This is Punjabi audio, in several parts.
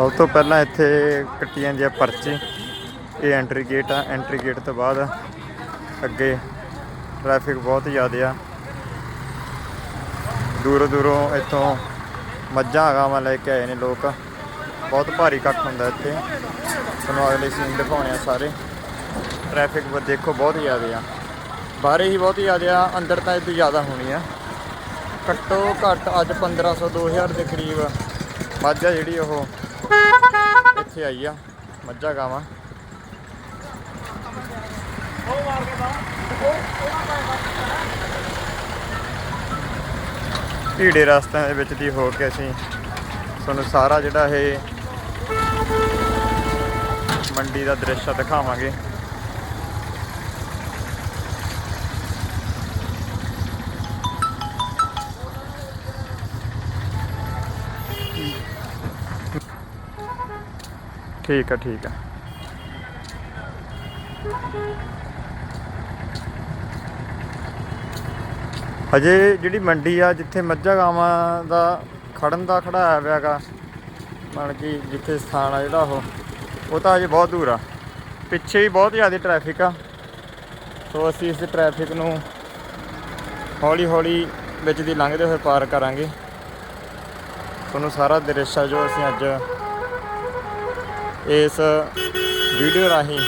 ਸਭ ਤੋਂ ਪਹਿਲਾਂ ਇੱਥੇ ਕੱਟੀ ਜਾਂਦੀ ਆ ਪਰਚੀ, ਇਹ ਐਂਟਰੀ ਗੇਟ ਆ ਐਂਟਰੀ ਗੇਟ ਤੋਂ ਬਾਅਦ ਅੱਗੇ ਟ੍ਰੈਫਿਕ ਬਹੁਤ ਜ਼ਿਆਦਾ ਆ। ਦੂਰੋਂ ਦੂਰੋਂ ਇੱਥੋਂ ਮੱਝਾਂ ਗਾਵਾਂ ਲੈ ਕੇ ਆਏ ਨੇ ਲੋਕ। ਬਹੁਤ ਭਾਰੀ ਇਕੱਠ ਹੁੰਦਾ ਇੱਥੇ। ਤੁਹਾਨੂੰ ਅਗਲੇ ਸੀਨ ਦਿਖਾਉਣੇ ਆ ਸਾਰੇ। ਟ੍ਰੈਫਿਕ ਬ, ਦੇਖੋ ਬਹੁਤ ਜ਼ਿਆਦਾ ਆ। ਬਾਹਰੇ ਹੀ ਬਹੁਤ ਜ਼ਿਆਦਾ ਆ, ਅੰਦਰ ਤਾਂ ਇਹ ਤੋਂ ਜ਼ਿਆਦਾ ਹੋਣੀ ਆ। ਘੱਟੋ ਘੱਟ ਅੱਜ 1500 2000 ਦੇ ਕਰੀਬ ਮੱਝ ਆ ਜਿਹੜੀ ਉਹ। ਇੱਥੇ ਆਈ ਆ, ਮੱਝਾਂ ਗਾਵਾਂ। ਢੀੜੇ ਰਸਤਿਆਂ ਦੇ ਵਿੱਚ ਦੀ ਹੋ ਕੇ ਅਸੀਂ ਤੁਹਾਨੂੰ ਸਾਰਾ ਜਿਹੜਾ ਇਹ ਮੰਡੀ ਦਾ ਦ੍ਰਿਸ਼ ਦਿਖਾਵਾਂਗੇ। ਠੀਕ ਆ ਠੀਕ ਆ। ਹਜੇ ਜਿਹੜੀ ਮੰਡੀ ਆ, ਜਿੱਥੇ ਮੱਝਾਂ ਗਾਵਾਂ ਦਾ ਖੜਨ ਦਾ ਖੜਾਇਆ ਹੋਇਆਗਾ ਮਨ ਕਿ ਜਿੱਥੇ ਸਥਾਨ ਆ ਜਿਹੜਾ ਉਹ ਉਹ ਤਾਂ ਅਜੇ ਬਹੁਤ ਦੂਰ ਆ। ਪਿੱਛੇ ਹੀ ਬਹੁਤ ਜ਼ਿਆਦਾ ਟ੍ਰੈਫਿਕ ਆ। ਸੋ ਅਸੀਂ ਇਸ ਟ੍ਰੈਫਿਕ ਨੂੰ ਹੌਲੀ ਹੌਲੀ ਵਿੱਚ ਦੀ ਲੰਘਦੇ ਹੋਏ ਪਾਰ ਕਰਾਂਗੇ। ਤੁਹਾਨੂੰ ਸਾਰਾ ਦ੍ਰਿਸ਼ ਆ ਜੋ ਅਸੀਂ ਅੱਜ ਇਸ ਵੀਡੀਓ ਰਾਹੀਂ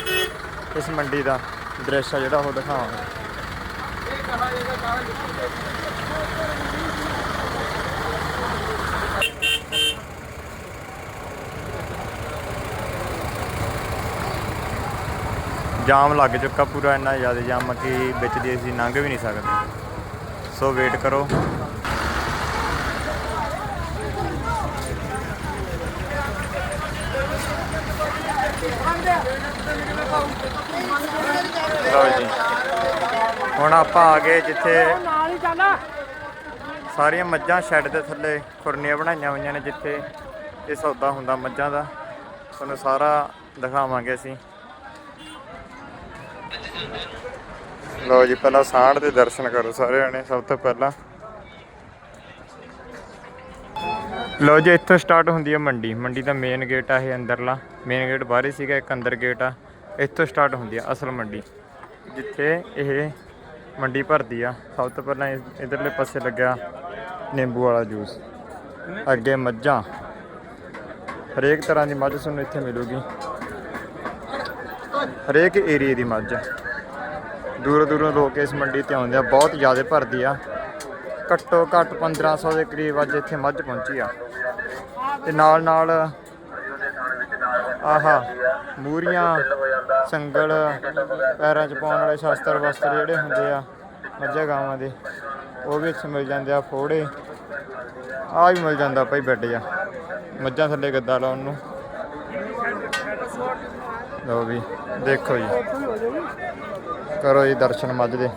ਇਸ ਮੰਡੀ ਦਾ ਦ੍ਰਿਸ਼ ਆ ਜਿਹੜਾ ਉਹ ਦਿਖਾਵਾਂਗੇ। ਜਾਮ ਲੱਗ ਚੁੱਕਾ ਪੂਰਾ, ਇੰਨਾ ਜ਼ਿਆਦਾ ਜਾਮ ਕਿ ਵਿੱਚ ਦੀ ਅਸੀਂ ਲੰਘ ਵੀ ਨਹੀਂ ਸਕਦੇ। ਸੋ ਵੇਟ ਕਰੋ। ਲਓ ਜੀ। ਹੁਣ ਆਪਾਂ ਆ ਗਏ ਜਿੱਥੇ ਸਾਰੀਆਂ ਮੱਝਾਂ ਸ਼ੈੱਡ ਦੇ ਥੱਲੇ ਖੁਰਨੀਆਂ ਬਣਾਈਆਂ ਹੋਈਆਂ ਨੇ ਜਿੱਥੇ ਇਹ ਸੌਦਾ ਹੁੰਦਾ ਮੱਝਾਂ ਦਾ। ਤੁਹਾਨੂੰ ਸਾਰਾ ਦਿਖਾਵਾਂਗੇ ਅਸੀਂ। ਲਓ ਜੀ, ਪਹਿਲਾਂ ਸਾਂਢ ਦੇ ਦਰਸ਼ਨ ਕਰੋ ਸਾਰੇ ਜਣੇ ਸਭ ਤੋਂ ਪਹਿਲਾਂ। ਲਓ ਜੀ, ਇੱਥੋਂ ਸਟਾਰਟ ਹੁੰਦੀ ਹੈ ਮੰਡੀ। ਮੰਡੀ ਦਾ ਮੇਨ ਗੇਟ ਆ ਇਹ ਅੰਦਰਲਾ। ਮੇਨ ਗੇਟ ਬਾਹਰ ਹੀ ਸੀਗਾ, ਇੱਕ ਅੰਦਰ ਗੇਟ ਆ। ਇੱਥੋਂ ਸਟਾਰਟ ਹੁੰਦੀ ਆ ਅਸਲ ਮੰਡੀ। ਜਿੱਥੇ ਇਹ ਮੰਡੀ ਭਰਦੀ ਆ। ਸਭ ਤੋਂ ਪਹਿਲਾਂ ਇਸ- ਇਧਰਲੇ ਪਾਸੇ ਲੱਗਿਆ ਨਿੰਬੂ ਵਾਲਾ ਜੂਸ ਅੱਗੇ ਮੱਝਾਂ। ਹਰੇਕ ਤਰ੍ਹਾਂ ਦੀ ਮੱਝ ਤੁਹਾਨੂੰ ਇੱਥੇ ਮਿਲੂਗੀ। ਹਰੇਕ ਏਰੀਏ ਦੀ ਮੱਝ। ਦੂਰੋਂ ਦੂਰੋਂ ਲੋਕ ਇਸ ਮੰਡੀ ਤੇ ਆਉਂਦੇ ਆ। ਬਹੁਤ ਜ਼ਿਆਦਾ ਭਰਦੀ ਆ। ਘੱਟੋ ਘੱਟ 1500 ਦੇ ਕਰੀਬ ਅੱਜ ਇੱਥੇ ਮੱਝ ਪਹੁੰਚੀ ਆ। ਤੇ ਨਾਲ ਨਾਲ ਆਹਾ, ਮੂਰੀਆਂ, ਸੰਗਲ, ਪੈਰਾਂ 'ਚ ਪਾਉਣ ਵਾਲੇ ਸ਼ਾਸਤਰ ਵਸਤਰ ਜਿਹੜੇ ਹੁੰਦੇ ਆ, ਮੱਝਾਂ ਗਾਵਾਂ ਦੇ, ਉਹ ਵੀ ਇੱਥੇ ਮਿਲ ਜਾਂਦੇ ਆ, ਫੋੜੇ। ਆ ਵੀ ਮਿਲ ਜਾਂਦਾ ਭਾਈ ਬੈੱਡ ਜਾ ਮੱਝਾਂ ਥੱਲੇ ਗੱਦਾ ਲਾਉਣ ਨੂੰ। ਲਓ ਵੀ, ਦੇਖੋ ਜੀ। ਕਰੋ ਜੀ ਦਰਸ਼ਨ ਮੱਝ ਦੇ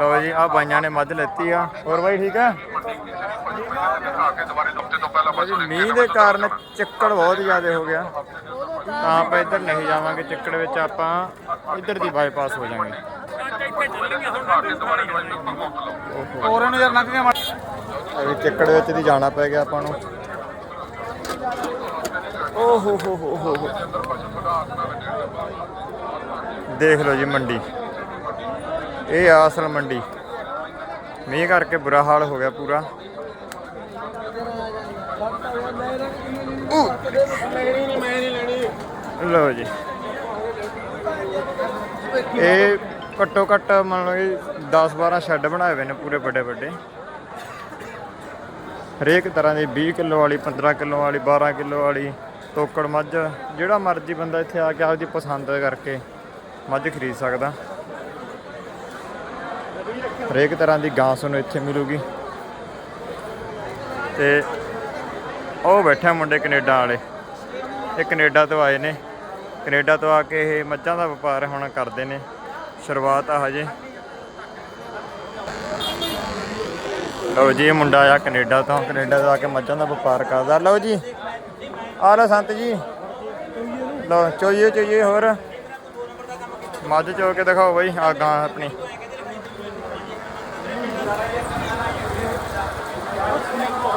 ਲਓ ਜੀ ਆ ਬਾਈਆਂ ਨੇ ਮੱਝ ਲੈਤੀ ਆ। ਹੋਰ ਬਾਈ ਠੀਕ ਆ? ਮੀਂਹ ਦੇ ਕਾਰਨ ਚੱਕੜ ਬਹੁਤ ਜ਼ਿਆਦਾ ਹੋ ਗਿਆ। ਤਾਂ ਆਪਾਂ ਇੱਧਰ ਨਹੀਂ ਜਾਵਾਂਗੇ ਚੱਕੜ ਵਿੱਚ ਆਪਾਂ ਇੱਧਰ ਦੀ ਬਾਈਪਾਸ ਹੋ ਜਾਵਾਂਗੇ। ਹੋਰ ਨੂੰ ਯਾਰ ਗਿਆ ਅभी ਚੱਕੜ ਵਿੱਚ ਦੀ ਜਾਣਾ ਪੈ ਗਿਆ ਆਪਾਂ ਨੂੰ। ਓ ਹੋ ਹੋ ਹੋ ਹੋ। ਦੇਖ ਲਓ ਜੀ ਮੰਡੀ। ਇਹ ਆ ਅਸਲ ਮੰਡੀ। ਮੀਂਹ ਕਰਕੇ ਬੁਰਾ ਹਾਲ ਹੋ ਗਿਆ ਪੂਰਾ। ਲਓ ਜੀ। ਇਹ ਘੱਟੋ ਘੱਟ ਮੰਨ ਲਓ ਕਿ 10 12 ਸ਼ੈੱਡ ਬਣਾਏ ਹੋਏ ਨੇ ਪੂਰੇ ਵੱਡੇ ਵੱਡੇ। ਹਰੇਕ ਤਰ੍ਹਾਂ ਦੀ 20 ਕਿਲੋ ਵਾਲੀ 15 ਕਿਲੋ ਵਾਲੀ 12 ਕਿਲੋ ਵਾਲੀ ਤੋਕੜ ਮੱਝ ਜਿਹੜਾ ਮਰਜ਼ੀ ਬੰਦਾ ਇੱਥੇ ਆ ਕੇ ਆਪਦੀ ਪਸੰਦ ਕਰਕੇ ਮੱਝ ਖਰੀਦ ਸਕਦਾ। ਹਰੇਕ ਤਰ੍ਹਾਂ ਦੀ ਗਾਂ ਸਾਨੂੰ ਇੱਥੇ ਮਿਲੂਗੀ। ਤੇ ਉਹ ਬੈਠਾ ਮੁੰਡੇ ਕੈਨੇਡਾ ਵਾਲੇ। ਇਹ ਕੈਨੇਡਾ ਤੋਂ ਆਏ ਨੇ। ਕੈਨੇਡਾ ਤੋਂ ਆ ਕੇ ਇਹ ਮੱਝਾਂ ਦਾ ਵਪਾਰ ਹੁਣ ਕਰਦੇ ਨੇ। ਸ਼ੁਰੂਆਤ ਆ ਹਜੇ। ਲਓ ਜੀ, ਇਹ ਮੁੰਡਾ ਆ ਕੈਨੇਡਾ ਤੋਂ। ਕੈਨੇਡਾ ਤੋਂ ਆ ਕੇ ਮੱਝਾਂ ਦਾ ਵਪਾਰ ਕਰਦਾ। ਲਓ ਜੀ। ਆ ਲਓ ਸੰਤ ਜੀ। ਲਓ, ਚੋਈਏ ਚੋਈਏ ਹੋਰ। ਮੱਝ ਚੋ ਕੇ ਦਿਖਾਓ ਬਈ, ਆ ਗਾਂ ਆਪਣੀ।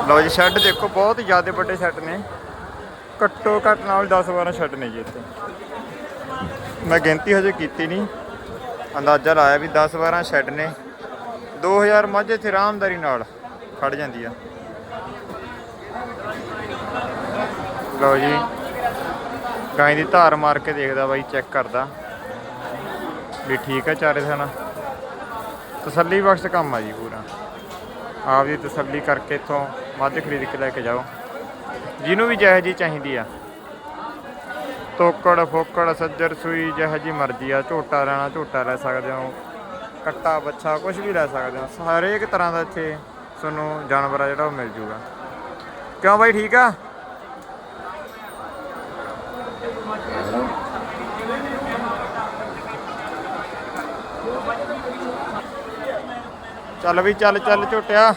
ਲਓ ਜੀ ਸ਼ੈੱਡ ਦੇਖੋ, ਬਹੁਤ ਜ਼ਿਆਦਾ ਵੱਡੇ ਸ਼ੈੱਡ ਨੇ। ਘੱਟੋ ਘੱਟ ਨਾਲ 10 12 ਸ਼ੈੱਡ ਨੇ ਜੀ ਇੱਥੇ। ਮੈਂ ਗਿਣਤੀ ਹਜੇ ਕੀਤੀ ਨਹੀਂ। ਅੰਦਾਜ਼ਾ ਲਾਇਆ ਵੀ 10 12 ਸ਼ੈੱਡ ਨੇ। 2000 ਮੱਝ ਇੱਥੇ ਆਰਾਮਦਾਰੀ ਨਾਲ ਖੜ ਜਾਂਦੀ ਆ। ਲਓ ਜੀ। ਗਾਂ ਦੀ ਧਾਰ ਮਾਰ ਕੇ ਦੇਖਦਾ ਬਾਈ ਚੈੱਕ ਕਰਦਾ। ਵੀ ਠੀਕ ਆ ਚਾਰੇ ਥਾਣਾ। ਤਸੱਲੀ ਬਖਸ਼ ਕੰਮ ਆ ਜੀ ਪੂਰਾ। ਆਪ ਦੀ ਤਸੱਲੀ ਕਰਕੇ ਇੱਥੋਂ ਮੱਝ ਖਰੀਦ ਕੇ ਲੈ ਕੇ ਜਾਓ। ਜਿਹਨੂੰ ਵੀ ਜਿਹੋ ਜੀ ਚਾਹੀਦੀ ਆ। ਤੋਕੜ, ਫੋਕੜ, ਸੱਜਰ, ਸੂਈ, ਜਿਹੋ ਜੀ ਮਰਜ਼ੀ ਆ। ਝੋਟਾ ਲੈਣਾ, ਝੋਟਾ ਲੈ ਸਕਦੇ ਹੋ। ਕੱਟਾ, ਬੱਛਾ ਕੁਝ ਵੀ ਲੈ ਸਕਦੇ ਹੋ। ਹਰੇਕ ਤਰ੍ਹਾਂ ਦਾ ਇੱਥੇ ਤੁਹਾਨੂੰ ਜਾਨਵਰ ਆ ਜਿਹੜਾ ਉਹ ਮਿਲ ਜੂਗਾ। ਕਿਉਂ ਬਾਈ ਠੀਕ ਆ? ਚੱਲ ਵੀ, ਚੱਲ ਚੱਲ ਝੋਟਿਆ।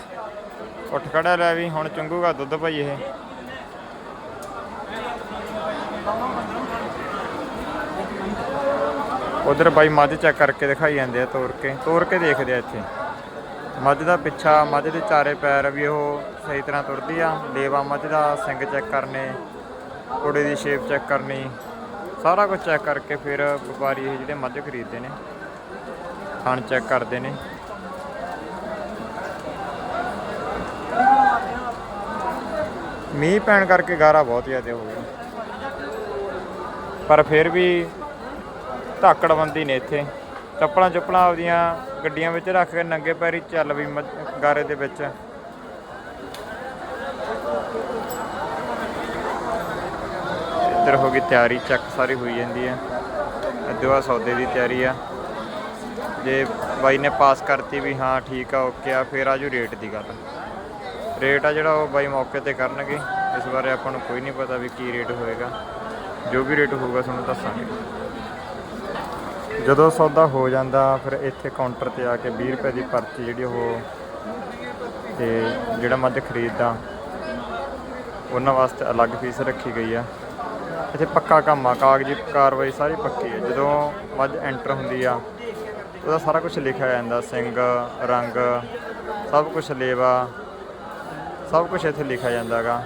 ਉੱਠ ਖੜਾ ਲੈ ਵੀ, ਹੁਣ ਚੰਗੂਗਾ ਦੁੱਧ ਭਾਈ ਇਹ। ਉਧਰ ਬਾਈ ਮੱਝ ਚੈੱਕ ਕਰਕੇ ਦਿਖਾਈ ਜਾਂਦੇ ਆ ਤੋਰ ਕੇ ਤੋਰ ਕੇ ਦੇਖਦੇ ਆ ਇੱਥੇ। ਮੱਝ ਦਾ ਪਿੱਛਾ, ਮੱਝ ਦੇ ਚਾਰੇ ਪੈਰ ਵੀ ਉਹ ਸਹੀ ਤਰ੍ਹਾਂ ਤੁਰਦੀ ਆ। ਲੇਵਾ ਮੱਝ ਦਾ ਸਿੰਗ ਚੈੱਕ ਕਰਨੇ ਕੋੜੇ ਦੀ ਸ਼ੇਪ ਚੈੱਕ ਕਰਨੀ, ਸਾਰਾ ਕੁਝ ਚੈੱਕ ਕਰਕੇ ਫਿਰ ਵਪਾਰੀ ਇਹ ਜਿਹੜੇ ਮੱਝ ਖਰੀਦਦੇ ਨੇ, ਥਣ ਚੈੱਕ ਕਰਦੇ ਨੇ। ਮੀਂਹ ਪੈਣ ਕਰਕੇ ਗਾਰਾ ਬਹੁਤ ਜ਼ਿਆਦਾ ਹੋ ਗਿਆ। ਪਰ ਫਿਰ ਵੀ ਧਾਕੜਬੰਦੀ ਨੇ ਇੱਥੇ। ਚੱਪਲਾਂ ਚੁੱਪਲਾਂ ਆਪਦੀਆਂ ਗੱਡੀਆਂ ਵਿੱਚ ਰੱਖ ਕੇ ਨੰਗੇ ਪੈਰੀ ਚੱਲ ਵੀ ਗਾਰੇ ਦੇ ਵਿੱਚ। ਇੱਧਰ ਹੋ ਗਈ ਤਿਆਰੀ, ਚੱਕ ਸਾਰੀ ਹੋਈ ਜਾਂਦੀ ਹੈ। ਅੱਧਵਾ ਸੌਦੇ ਦੀ ਤਿਆਰੀ ਆ। ਜੇ ਬਾਈ ਨੇ ਪਾਸ ਕਰਤੀ ਵੀ ਹਾਂ, ਠੀਕ ਆ, ਓਕੇ ਆ, ਫਿਰ ਆਜੂ ਰੇਟ ਦੀ ਗੱਲ। ਰੇਟ ਆ ਜਿਹੜਾ ਉਹ ਬਾਈ ਮੌਕੇ ਤੇ ਕਰਨਗੇ। ਇਸ ਬਾਰੇ ਆਪਾਂ ਨੂੰ ਕੋਈ ਨਹੀਂ ਪਤਾ ਵੀ ਕੀ ਰੇਟ ਹੋਏਗਾ। ਜੋ ਵੀ ਰੇਟ ਹੋਊਗਾ ਤੁਹਾਨੂੰ ਦੱਸਾਂਗੇ। ਜਦੋਂ ਸੌਦਾ ਹੋ ਜਾਂਦਾ, ਫਿਰ ਇੱਥੇ ਕਾਊਂਟਰ ਤੇ ਆ ਕੇ 20 ਰੁਪਏ ਦੀ ਪਰਚੀ ਜਿਹੜੀ ਉਹ ਤੇ ਜਿਹੜਾ ਮੱਝ ਖਰੀਦਦਾ, ਉਹਨਾਂ ਵਾਸਤੇ ਅਲੱਗ ਫੀਸ ਰੱਖੀ ਗਈ ਆ। ਇੱਥੇ ਪੱਕਾ ਕੰਮ ਆ, ਕਾਗਜ਼ੀ ਕਾਰਵਾਈ ਸਾਰੀ ਪੱਕੀ ਹੈ ਜਦੋਂ ਮੱਝ ਐਂਟਰ ਹੁੰਦੀ ਆ, ਉਹਦਾ ਸਾਰਾ ਕੁਝ ਲਿਖਿਆ ਜਾਂਦਾ। ਸਿੰਘ, ਰੰਗ, ਸਭ ਕੁਝ ਲੇਵਾ ਸਭ ਕੁਝ ਇੱਥੇ ਲਿਖਿਆ ਜਾਂਦਾਗਾ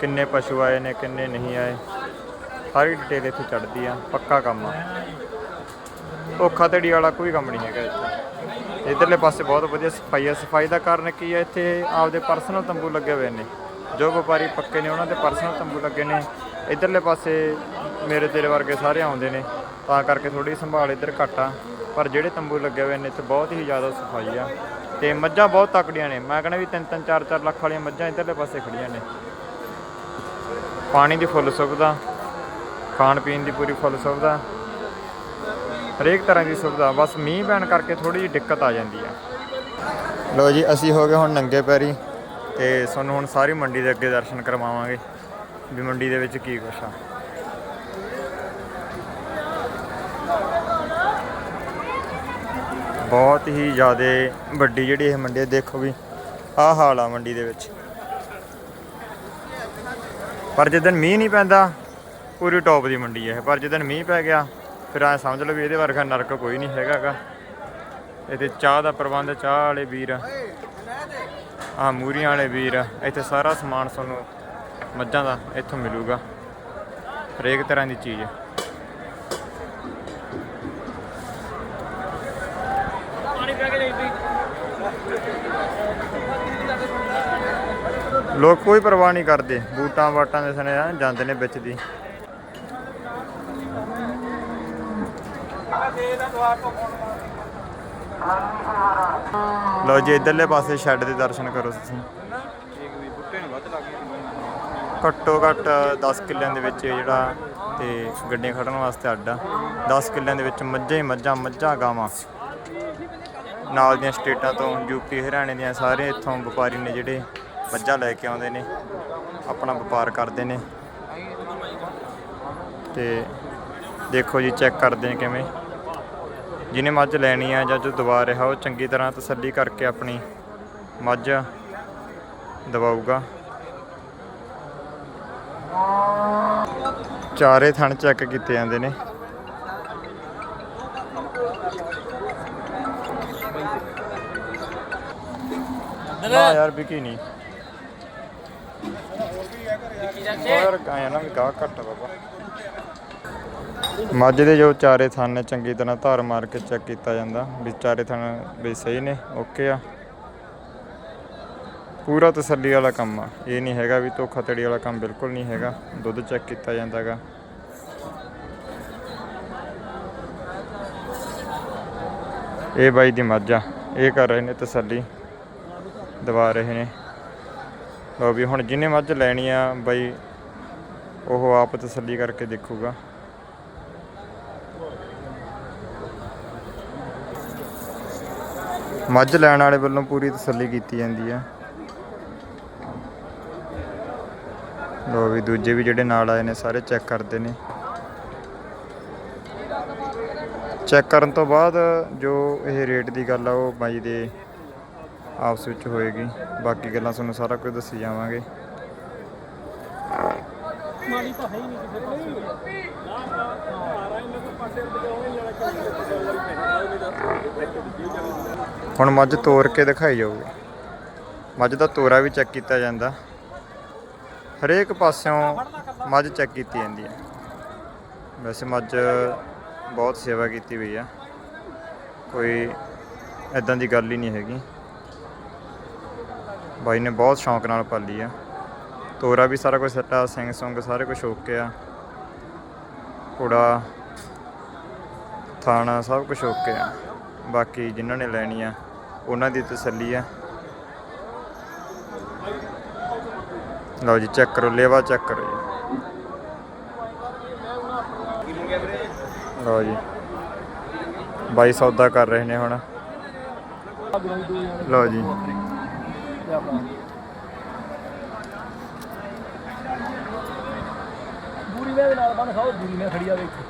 ਕਿੰਨੇ ਪਸ਼ੂ ਆਏ ਨੇ, ਕਿੰਨੇ ਨਹੀਂ ਆਏ। ਸਾਰੀ ਡਿਟੇਲ ਇੱਥੇ ਚੜਦੀ ਆ, ਪੱਕਾ ਕੰਮ ਆ। ਧੋਖਾ ਧੜੀ ਵਾਲਾ ਕੋਈ ਕੰਮ ਨਹੀਂ ਹੈਗਾ ਇੱਥੇ। ਇਧਰਲੇ ਪਾਸੇ ਬਹੁਤ ਵਧੀਆ ਸਫ਼ਾਈ ਆ। ਸਫ਼ਾਈ ਦਾ ਕਾਰਨ ਕੀ ਆ, ਇੱਥੇ ਆਪਦੇ ਪਰਸਨਲ ਤੰਬੂ ਲੱਗੇ ਹੋਏ ਨੇ। ਜੋ ਵਪਾਰੀ ਪੱਕੇ ਨੇ, ਉਹਨਾਂ ਦੇ ਪਰਸਨਲ ਤੰਬੂ ਲੱਗੇ ਨੇ। ਇਧਰਲੇ ਪਾਸੇ ਮੇਰੇ ਤੇਰੇ ਵਰਗੇ ਸਾਰੇ ਆਉਂਦੇ ਨੇ, ਤਾਂ ਕਰਕੇ ਥੋੜੀ ਸੰਭਾਲ ਇੱਧਰ ਘੱਟ ਆ। ਪਰ ਜਿਹੜੇ ਤੰਬੂ ਲੱਗੇ ਹੋਏ ਨੇ, ਇੱਥੇ ਬਹੁਤ ਹੀ ਜ਼ਿਆਦਾ ਸਫ਼ਾਈ ਆ। ਤੇ ਮੱਝਾਂ ਬਹੁਤ ਤਕੜੀਆਂ ਨੇ। ਮੈਂ ਕਹਿੰਦਾ ਵੀ 3-3 4-4 ਲੱਖ ਵਾਲੀਆਂ ਮੱਝਾਂ ਇਧਰਲੇ ਪਾਸੇ ਖੜੀਆਂ ਨੇ। ਪਾਣੀ ਦੀ ਫੁੱਲ ਸੁਵਿਧਾ, ਖਾਣ ਪੀਣ ਦੀ ਪੂਰੀ ਫੁੱਲ ਸੁਵਿਧਾ, ਹਰੇਕ ਤਰ੍ਹਾਂ ਦੀ ਸੁਵਿਧਾ। ਬਸ ਮੀਂਹ ਪੈਣ ਕਰਕੇ ਥੋੜੀ ਜਿਹੀ ਦਿੱਕਤ ਆ ਜਾਂਦੀ ਆ। ਲੋ ਜੀ, ਅਸੀਂ ਹੋ ਗਏ ਹੁਣ ਨੰਗੇ ਪੈਰੀ ਤੇ ਤੁਹਾਨੂੰ ਹੁਣ ਸਾਰੀ ਮੰਡੀ ਦੇ ਅੱਗੇ ਦਰਸ਼ਨ ਕਰਵਾਵਾਂਗੇ ਵੀ ਮੰਡੀ ਦੇ ਵਿੱਚ ਕੀ ਕੁਛ ਆ। ਬਹੁਤ ਹੀ ਜ਼ਿਆਦਾ ਵੱਡੀ ਜਿਹੜੀ ਇਹ ਮੰਡੀ ਦੇਖੋ ਵੀ ਆਹ ਹਾਲ ਆ ਮੰਡੀ ਦੇ ਵਿੱਚ। ਪਰ ਜਦੋਂ ਮੀਂਹ ਨਹੀਂ ਪੈਂਦਾ, ਪੂਰੀ ਟੌਪ ਦੀ ਮੰਡੀ ਹੈ ਪਰ ਜਦੋਂ ਮੀਂਹ ਪੈ ਗਿਆ, ਫਿਰ ਐ ਸਮਝ ਲਓ ਵੀ ਇਹਦੇ ਵਰਗਾ ਨਰਕ ਕੋਈ ਨਹੀਂ ਹੈਗਾਗਾ। ਇੱਥੇ ਚਾਹ ਦਾ ਪ੍ਰਬੰਧ, ਚਾਹ ਵਾਲੇ ਵੀਰ ਆ ਮੂਰੀਆਂ ਵਾਲੇ ਵੀਰ, ਇੱਥੇ ਸਾਰਾ ਸਮਾਨ ਤੁਹਾਨੂੰ ਮੱਝਾਂ ਦਾ ਇੱਥੋਂ ਮਿਲੂਗਾ। ਹਰੇਕ ਤਰ੍ਹਾਂ ਦੀ ਚੀਜ਼ ਪਾਣੀ ਪੈ ਕੇ ਜਾਈਦੀ ਲੋਕ ਕੋਈ ਪਰਵਾਹ ਨਹੀਂ ਕਰਦੇ। ਬੂਟਾਂ ਵਾਟਾਂ ਦੇ ਸਨੇ ਜਾਂਦੇ ਨੇ ਵਿੱਚ ਦੀ। ਲਓ ਜੀ, ਇਧਰਲੇ ਪਾਸੇ ਸ਼ੈੱਡ ਦੇ ਦਰਸ਼ਨ ਕਰੋ ਤੁਸੀਂ। ਘੱਟੋ ਘੱਟ 10 ਕਿੱਲਿਆਂ ਦੇ ਵਿੱਚ ਜਿਹੜਾ ਤੇ ਗੱਡੀਆਂ ਖੜਨ ਵਾਸਤੇ ਅੱਡਾ 10 ਕਿੱਲਿਆਂ ਦੇ ਵਿੱਚ ਮੱਝਾਂ ਹੀ ਮੱਝਾਂ ਮੱਝਾਂ ਗਾਵਾਂ। ਨਾਲ ਦੀਆਂ ਸਟੇਟਾਂ ਤੋਂ ਯੂਪੀ ਹਰਿਆਣੇ ਦੀਆਂ ਸਾਰੇ ਇੱਥੋਂ ਵਪਾਰੀ ਨੇ ਜਿਹੜੇ ਮੱਝਾਂ ਲੈ ਕੇ ਆਉਂਦੇ ਨੇ, ਆਪਣਾ ਵਪਾਰ ਕਰਦੇ ਨੇ। ਤੇ ਦੇਖੋ ਜੀ ਚੈੱਕ ਕਰਦੇ ਨੇ ਕਿਵੇਂ। ਜਿਹਨੇ ਮੱਝ ਲੈਣੀ ਆ ਜਾਂ ਜੋ ਦਵਾ ਰਿਹਾ, ਉਹ ਚੰਗੀ ਤਰ੍ਹਾਂ ਤਸੱਲੀ ਕਰਕੇ ਆਪਣੀ ਮੱਝ ਦਵਾਊਗਾ। ਚਾਰੇ ਥਣ ਚੈੱਕ ਕੀਤੇ ਜਾਂਦੇ ਨੇ। ਨਾ ਯਾਰ, ਵਿਕੀ ਨਹੀਂ। ਹੋਰ ਗਾਇਆ ਨਾ ਵੀ ਗਾਹ ਘੱਟ ਬਾਬਾ। ਮੱਝ ਦੇ ਜੋ ਚਾਰੇ ਥਣ ਨੇ ਚੰਗੀ ਤਰ੍ਹਾਂ ਧਾਰ ਮਾਰ ਕੇ ਚੈੱਕ ਕੀਤਾ ਜਾਂਦਾ, ਵੀ ਚਾਰੇ ਥਣ ਵੀ ਸਹੀ ਨੇ ਓਕੇ ਆ। ਪੂਰਾ ਤਸੱਲੀ ਵਾਲਾ ਕੰਮ ਆ। ਇਹ ਨਹੀਂ ਹੈਗਾ ਵੀ ਧੋਖਾ ਧੋਖਾਧੜੀ ਵਾਲਾ ਕੰਮ ਬਿਲਕੁਲ ਨਹੀਂ ਹੈਗਾ, ਦੁੱਧ ਚੈੱਕ ਕੀਤਾ ਜਾਂਦਾਗਾ ਇਹ ਬਾਈ ਦੀ ਮੱਝ ਆ, ਇਹ ਕਰ ਰਹੇ ਨੇ ਤਸੱਲੀ, ਦਵਾ ਰਹੇ ਨੇ। ਲਓ ਵੀ ਹੁਣ ਜਿਹਨੇ ਮੱਝ ਲੈਣੀ ਆ ਬਾਈ, ਉਹ ਆਪ ਤਸੱਲੀ ਕਰਕੇ ਦੇਖੂਗਾ। ਮੱਝ ਲੈਣ ਵਾਲੇ ਵੱਲੋਂ ਪੂਰੀ ਤਸੱਲੀ ਕੀਤੀ ਜਾਂਦੀ ਆ। ਲੋ ਵੀ ਦੂਜੇ ਵੀ ਜਿਹੜੇ ਨਾਲ ਆਏ ਨੇ, ਸਾਰੇ ਚੈੱਕ ਕਰਦੇ ਨੇ। ਚੈੱਕ ਕਰਨ ਤੋਂ ਬਾਅਦ ਜੋ ਇਹ ਰੇਟ ਦੀ ਗੱਲ ਆ, ਉਹ ਬਾਈ ਦੇ ਆਪਸ ਵਿੱਚ ਹੋਏਗੀ। ਬਾਕੀ ਗੱਲਾਂ ਤੁਹਾਨੂੰ ਸਾਰਾ ਕੁਝ ਦੱਸੀ ਜਾਵਾਂਗੇ। ਮਾਲੀ ਤਾਂ ਹੈ ਹੀ ਨਹੀਂ ਕਿਸੇ ਦੇ ਨਹੀਂ। ਨਾ ਨਾ ਆ ਰਹਾ ਇਹਨਾਂ ਕੋ ਪਾਸੇ ਤੇ ਉਹਨੇ ਵਾਲਾ ਹੁਣ ਮੱਝ ਤੋੜ ਕੇ ਦਿਖਾਈ ਜਾਊਗੀ। ਮੱਝ ਦਾ ਤੋਰਾ ਵੀ ਚੈੱਕ ਕੀਤਾ ਜਾਂਦਾ। ਹਰੇਕ ਪਾਸਿਓਂ ਮੱਝ ਚੈੱਕ ਕੀਤੀ ਜਾਂਦੀ ਹੈ। ਵੈਸੇ ਮੱਝ ਬਹੁਤ ਸੇਵਾ ਕੀਤੀ ਹੋਈ ਆ। ਕੋਈ ਐਦਾਂ ਦੀ ਗੱਲ ਹੀ ਨਹੀਂ ਹੈਗੀ। ਬਾਈ ਨੇ ਬਹੁਤ ਸ਼ੌਂਕ ਨਾਲ ਪਾਲੀ ਆ। ਤੋਰਾ ਵੀ ਸਾਰਾ ਕੁਝ ਸੱਟਾ ਸਿੰਘ ਸੁੰਗ ਸਾਰੇ ਕੁਝ ਓਕੇ ਆ। ਕੁੜਾ ਥਾਣਾ ਸਭ ਕੁਝ ਓਕੇ ਆ। ਬਾਕੀ ਜਿਨ੍ਹਾਂ ਨੇ ਲੈਣੀ ਆ, ਉਹਨਾਂ ਦੀ ਤਸੱਲੀ ਆ। ਲਓ ਜੀ ਚੈੱਕ ਕਰੋ, ਲੇਵਾ ਚੈੱਕ ਕਰੋ ਜੀ। ਲਓ ਜੀ। ਬਾਈ ਸੌਦਾ ਕਰ ਰਹੇ ਨੇ ਹੁਣ। ਲਓ ਜੀ। ਦੂਰੀ ਦੇ ਨਾਲ ਬੰਨ ਖਾਓ ਦੂਰੀ ਨਾਲ ਖੜੀ ਆ ਵੇਖ।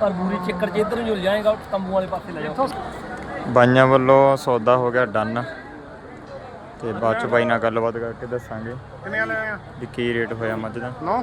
ਪਰ ਬੂਰੀ ਚੱਕਰ ਜੇ ਇੱਧਰ ਨੂੰ ਜੁਲ ਜਾਏਗਾ ਤੰਬੂ ਵਾਲੇ ਪਾਸੇ ਲੈ ਜਾਓ ਬਾਈਆਂ ਵੱਲੋਂ ਸੌਦਾ ਹੋ ਗਿਆ ਡਨ। ਤੇ ਬਾਅਦ ਚ ਬਾਈ ਨਾਲ ਗੱਲਬਾਤ ਕਰਕੇ ਦੱਸਾਂਗੇ ਕਿੰਨੇ ਲੈ ਆ ਵੀ ਕੀ ਰੇਟ ਹੋਇਆ ਮੱਝ ਦਾ। ਨੋ?